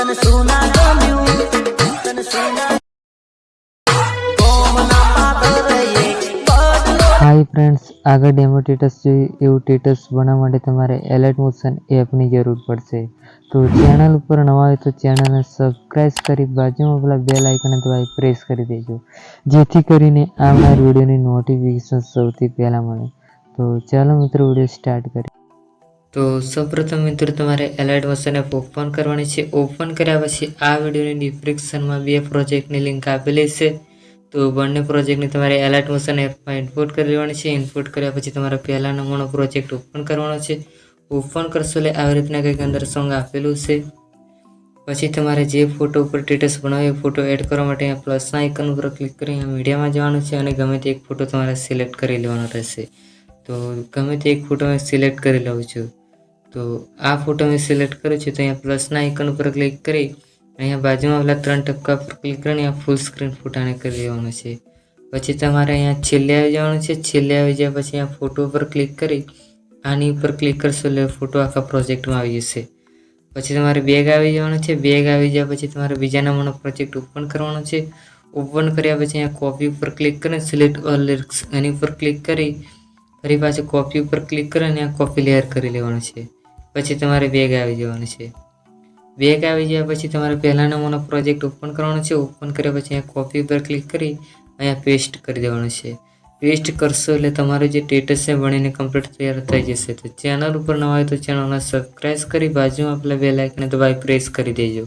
તને સુના ગમ્યું, તને બદલો હાય ફ્રેન્ડ્સ આગળ ડેમો ટેટસ જોઈએ એવું ટેટસ બનાવવા માટે તમારે એલર્ટ મોશન એપની જરૂર પડશે. તો ચેનલ ઉપર નવા હોય તો ચેનલને સબસ્ક્રાઈબ કરી બાજુમાં પેલા બે લાઇકને દબાવી પ્રેસ કરી દેજો. જેથી કરીને આવનાર વિડીયોની નોટિફિકેશન સૌથી પહેલાં મળે. તો ચાલો મિત્રો વીડિયો સ્ટાર્ટ કરીએ. તો સૌપ્રથમ મિત્રો, તમારે મોશન એપ ઓપન કરવાની છે. ઓપન કર્યા પછી આ વિડીયોની ડિસ્ક્રિપ્શનમાં બે પ્રોજેક્ટની લિંક આપેલી છે. તો બંને પ્રોજેક્ટને તમારે એલર્ટ મોશન એપમાં ઇનપુટ કરી લેવાની છે. ઇનપુટ કર્યા પછી તમારે પહેલા નંબરનો પ્રોજેક્ટ ઓપન કરવાનો છે. ઓપન કરશો એટલે આવી રીતના કંઈક અંદર સોંગ આપેલું છે. પછી તમારે જે ફોટો ઉપર સ્ટેટસ બનાવ્યો એ ફોટો એડ કરવા માટે અહીંયા પ્લસના આઇકન ઉપર ક્લિક કરી અહીંયા મીડિયામાં જવાનું છે અને ગમે તે એક ફોટો તમારે સિલેક્ટ કરી લેવાનો રહેશે. તો ગમે તે એક ફોટો સિલેક્ટ કરી લઉં છું. તો આ ફોટો મેં સિલેક્ટ કર્યો છે, તો અહીંયા પ્લસના આઇકન ઉપર ક્લિક કરી, અહીંયા બાજુમાં પેલા ત્રણ ટપકા પર ક્લિક કરીને અહીંયા ફૂલ સ્ક્રીન ફોટાને કરી દેવાનું છે. પછી તમારે અહીંયા છેલ્લે આવી જવાનું છે, છેલ્લે આવી જાય પછી અહીંયા ફોટો ઉપર ક્લિક કરી, આની ઉપર ક્લિક કરશો એટલે ફોટો આખા પ્રોજેક્ટમાં આવી જશે. પછી તમારે બેગ આવી જવાનું છે બેગ આવી જાય પછી તમારે બીજા નંબરનો પ્રોજેક્ટ ઓપન કરવાનો છે. ઓપન કર્યા પછી અહીંયા કોપી ઉપર ક્લિક કરીને સિલેક્ટ ઓલ લિરિક્સ એની ઉપર ક્લિક કરી, ફરી પાછું કોપી ઉપર ક્લિક કરીને આ કોપી લેયર કરી લેવાનું છે. પછી તમારે બેગ આવી જવાનું છે. બેગ આવી ગયા પછી તમારે પહેલા નમૂનો પ્રોજેક્ટ ઓપન કરવાનો છે. ઓપન કર્યા પછી અહીંયા કોપી ઉપર ક્લિક કરી અહીંયા પેસ્ટ કરી દેવાનું છે. પેસ્ટ કરશો એટલે તમારું જે સ્ટેટસ છે ભણીને કમ્પ્લીટ તૈયાર થઈ જશે. તો ચેનલ ઉપર નવા હોય તો ચેનલને સબસ્ક્રાઈબ કરી બાજુમાં આપણે બે લાઇકને દબાવી પ્રેસ કરી દેજો.